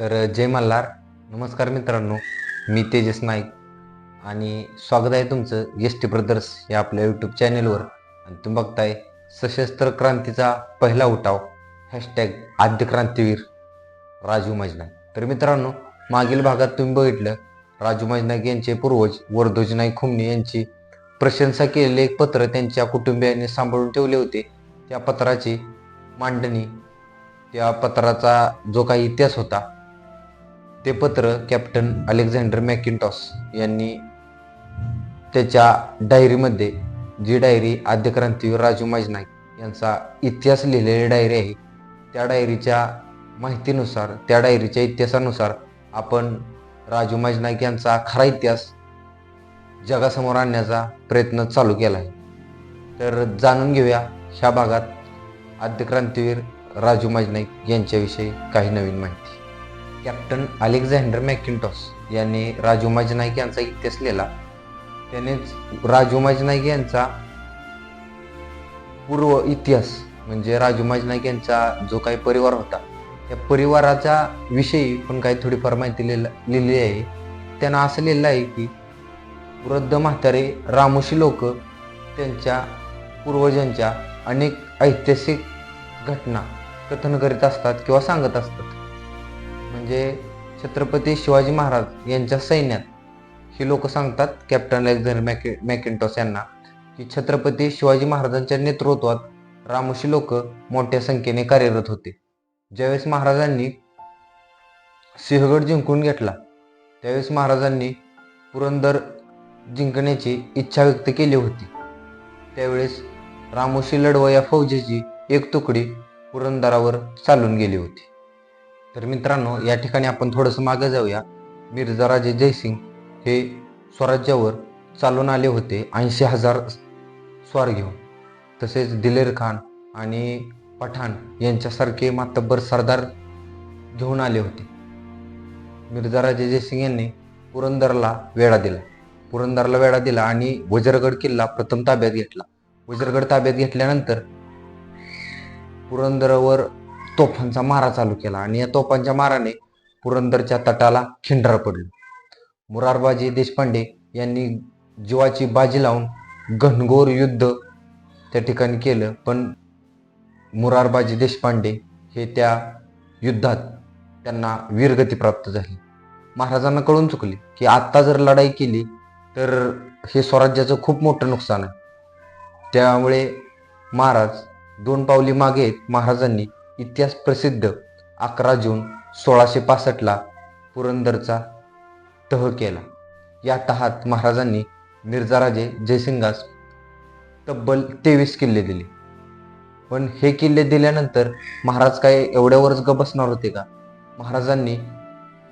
तर जय मल्हार. नमस्कार मित्रांनो मी तेजस नाईक आणि स्वागत आहे तुमचं एस टी ब्रदर्स या आपल्या यूट्यूब चॅनेलवर. आणि तुम्ही बघताय सशस्त्र क्रांतीचा पहिला उठाव हॅशटॅग आद्य क्रांतीवीर राजू मजनाईक. तर मित्रांनो मागील भागात तुम्ही बघितलं राजू मजनाईक यांचे पूर्वज वरदोजी नाईक खुमणे यांची प्रशंसा केलेले एक पत्र त्यांच्या कुटुंबियांनी सांभाळून ठेवले होते. त्या पत्राची मांडणी त्या पत्राचा जो काही इतिहास होता ते पत्र कॅप्टन अलेक्झांडर मॅकिंटॉस यांनी त्याच्या डायरीमध्ये जी डायरी आद्यक्रांतीवीर राजू माजनाईक यांचा इतिहास लिहिलेली डायरी आहे त्या डायरीच्या माहितीनुसार त्या डायरीच्या इतिहासानुसार आपण राजू माजनाईक यांचा खरा इतिहास जगासमोर आणण्याचा प्रयत्न चालू केला आहे. तर जाणून घेऊया ह्या भागात आद्यक्रांतीवीर राजू माजनाईक यांच्याविषयी काही नवीन माहिती. कॅप्टन अलेक्झांडर मॅकिंटॉस यांनी राजू माजनाईक यांचा इतिहास लिहिला. त्यानेच राजू माजनाईक यांचा पूर्व इतिहास म्हणजे राजू माजनाईक यांचा जो काही परिवार होता त्या परिवाराच्या विषयी पण काही थोडीफार माहिती लिहिला लिहिली आहे. त्यांना असं लिहिलं आहे की वृद्ध म्हातारे रामोशी लोक त्यांच्या पूर्वजांच्या अनेक ऐतिहासिक घटना कथन करीत असतात किंवा सांगत असतात. म्हणजे छत्रपती शिवाजी महाराज यांच्या सैन्यात. ही लोक सांगतात कॅप्टन अलेक्झांडर मॅके मॅकिंटॉस यांना की छत्रपती शिवाजी महाराजांच्या नेतृत्वात रामोशी लोक मोठ्या संख्येने कार्यरत होते. ज्यावेळेस महाराजांनी सिंहगड जिंकून घेतला त्यावेळेस महाराजांनी पुरंदर जिंकण्याची इच्छा व्यक्त केली होती. त्यावेळेस रामोशी लढवा या फौजेची एक तुकडी पुरंदरावर चालून गेली होती. तर मित्रांनो या ठिकाणी आपण थोडंसं मागे जाऊया. मिर्झा राजे जयसिंग हे स्वराज्यावर चालून आले होते ऐंशी हजार स्वार घेऊन. तसेच दिलेर खान आणि पठाण यांच्यासारखे मातब्बर सरदार घेऊन आले होते. मिर्झा राजे जयसिंग यांनी पुरंदरला वेढा दिला. पुरंदरला वेढा दिला आणि वज्रगड किल्ला प्रथम ताब्यात घेतला. वज्रगड ताब्यात घेतल्यानंतर पुरंदरवर तोफांचा मारा चालू केला आणि या तोफांच्या माराने पुरंदरच्या तटाला खिंडार पडली. मुरारबाजी देशपांडे यांनी जीवाची बाजी लावून घनघोर युद्ध त्या ठिकाणी केलं पण मुरारबाजी देशपांडे हे त्या युद्धात त्यांना वीरगती प्राप्त झाली. महाराजांना कळून चुकले की आत्ता जर लढाई केली तर हे स्वराज्याचं खूप मोठं नुकसान आहे. त्यामुळे महाराज दोन पावली मागे येत महाराजांनी इतिहास प्रसिद्ध अकरा जून सोळाशे पासष्टला पुरंदरचा तह केला. या तहात महाराजांनी मिर्झाराजे जयसिंगास तब्बल तेवीस किल्ले दिले. पण हे किल्ले दिल्यानंतर महाराज काय एवढ्यावरच ग बसणार होते का? महाराजांनी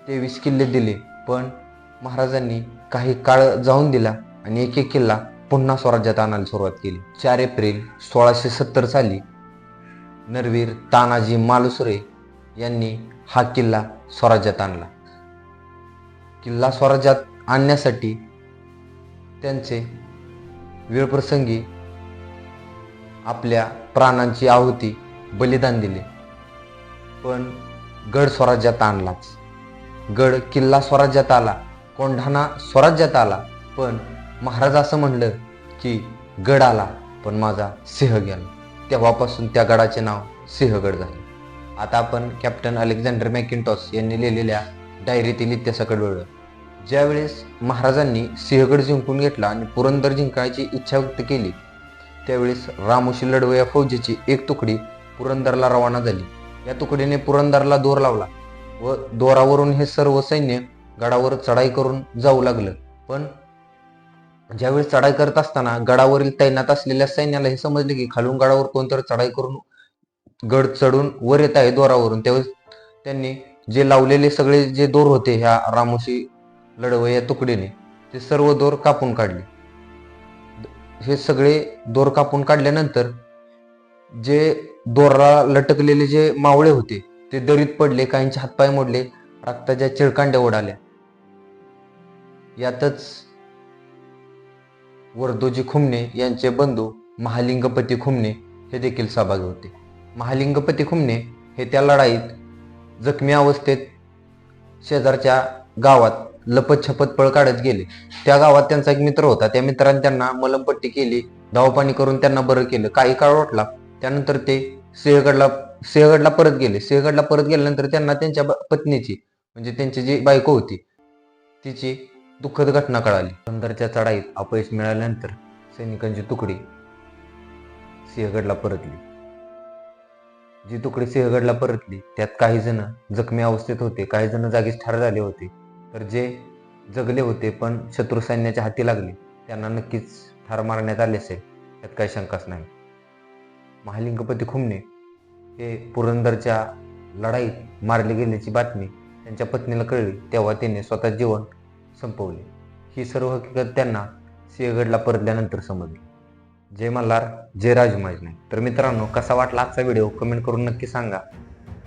तेवीस किल्ले दिले पण महाराजांनी काही काळ जाऊन दिला आणि एक एक किल्ला पुन्हा स्वराज्यात आणायला सुरुवात केली. चार एप्रिल सोळाशे सत्तर साली नरवीर तानाजी मालुसरे यांनी हा किल्ला स्वराज्यात आणला. किल्ला स्वराज्यात आणण्यासाठी त्यांचे वेळप्रसंगी आपल्या प्राणांची आहुती बलिदान दिले. पण गड स्वराज्यात आणलाच. गड किल्ला स्वराज्यात आला कोंढाणा स्वराज्यात आला पण महाराज असं म्हणलं की गड आला पण माझा सिंह गेला. तेव्हापासून त्या गडाचे नाव सिंहगड झाले. आता आपण कॅप्टन अलेक्झांडर मॅकिंटॉस यांनी लिहिलेल्या डायरीतील इतिहासाकडे वळलो ज्यावेळेस महाराजांनी सिंहगड जिंकून घेतला आणि पुरंदर जिंकायची इच्छा व्यक्त केली त्यावेळेस रामोशी लढवं या फौजेची एक तुकडी पुरंदरला रवाना झाली. या तुकडीने पुरंदरला दोर लावला व दोरावरून हे सर्व सैन्य गडावर चढाई करून जाऊ लागलं. पण ज्यावेळी चढाई करत असताना गडावरील तैनात असलेल्या सैन्याला हे समजले की खालून गडावर कोणतरी चढाई करून गड चढून वर येत आहे दोरावरून त्यावेळेस त्यांनी जे लावलेले सगळे जे दोर होते ह्या रामोशी लढव या तुकडीने ते सर्व दोर कापून काढले. हे सगळे दोर कापून काढल्यानंतर जे दोरा लटकलेले जे मावळे होते ते दरीत पडले काहींचे हातपाय मोडले रक्ताच्या चिळकांड्या उडाल्या यातच वरदोजी खुमणे यांचे बंधू महालिंगपती खुमणे हे देखील सहभागी होते. महालिंगपती खुमणे हे त्या लढाईत जखमी अवस्थेत शेजारच्या गावात लपत छपत पळ काढत गेले. त्या गावात त्यांचा एक मित्र होता. त्या मित्राने त्यांना मलमपट्टी केली धावपाणी करून त्यांना बरं केलं. काही काळ वाटला त्यानंतर ते सिंहगडला सिंहगडला परत गेले. सिंहगडला परत गेल्यानंतर त्यांना त्यांच्या पत्नीची म्हणजे त्यांची जी बायको होती तिची दुःखद घटना कळाली. अंदरच्या चढाईत अपयश मिळाल्यानंतर सैनिकांची तुकडी सिंहगडला परतली. जी तुकडी सिंहगडला परतली त्यात काही जण जखमी अवस्थेत होते काही जण जागीच ठार झाले होते. तर जे जगले होते पण शत्रू सैन्याच्या हाती लागले त्यांना नक्कीच ठार मारण्यात आले असेल त्यात काही शंकाच नाही. महालिंगपती खुमने हे पुरंदरच्या लढाईत मारले गेल्याची बातमी त्यांच्या पत्नीला कळली तेव्हा त्यांनी स्वतः जीवन संपवले. ही सर्व हकीकत त्यांना सिंहगडला परतल्यानंतर समजली. जय मल्हार जय राजमाजने तर मित्रांनो कसा वाटला आजचा व्हिडिओ? कमेंट करून नक्की सांगा.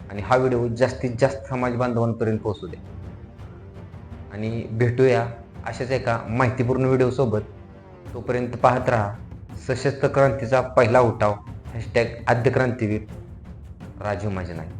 आणि हा व्हिडिओ जास्तीत जास्त समाज बांधवांपर्यंत पोहोचू द्या. आणि भेटूया अशाच एका माहितीपूर्ण व्हिडिओसोबत तोपर्यंत पाहत राहा सशस्त्र क्रांतीचा पहिला उठाव हॅशटॅग आद्यक्रांतीवीर राजीव माझे नाही.